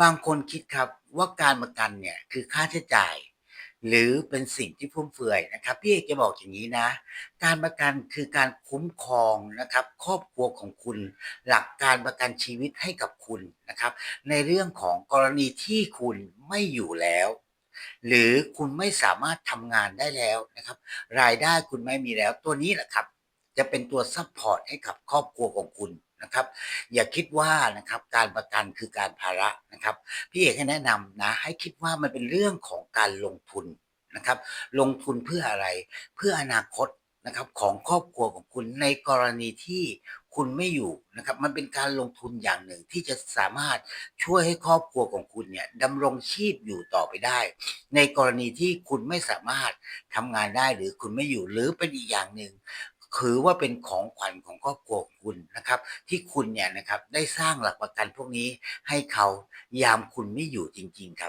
บางคนคิดครับว่าการประกันเนี่ยคือค่าใช้จ่าย หรือเป็นสิ่งที่ฟุ่มเฟือยนะครับ พี่เอกจะบอกอย่างนี้นะ การประกันคือการคุ้มครองนะครับ ครอบครัวของคุณ หลักการประกันชีวิตให้กับคุณนะครับ ในเรื่องของกรณีที่คุณไม่อยู่แล้ว หรือคุณไม่สามารถทำงานได้แล้วนะครับ รายได้คุณไม่มีแล้วตัวนี้แหละครับ จะเป็นตัวซัพพอร์ตให้กับครอบครัวของคุณ นะครับ อย่าคิดว่านะครับการประกันคือการภาระนะครับ พี่เอกให้แนะนำนะให้คิดว่ามันเป็นเรื่องของการลงทุนนะครับ ลงทุนเพื่ออะไร เพื่ออนาคตนะครับของครอบครัวของคุณในกรณีที่คุณไม่อยู่นะครับ มันเป็นการลงทุนอย่างหนึ่งที่จะสามารถช่วยให้ครอบครัวของคุณเนี่ยดำรงชีพอยู่ต่อไปได้ ในกรณีที่คุณไม่สามารถทำงานได้หรือคุณไม่อยู่หรือเป็นอีกอย่างหนึ่ง คือว่าเป็นของขวัญของครอบครัวคุณนะครับ ที่คุณเนี่ยนะครับได้สร้างหลักประกันพวกนี้ให้เขายามคุณไม่อยู่จริง ๆ ครับ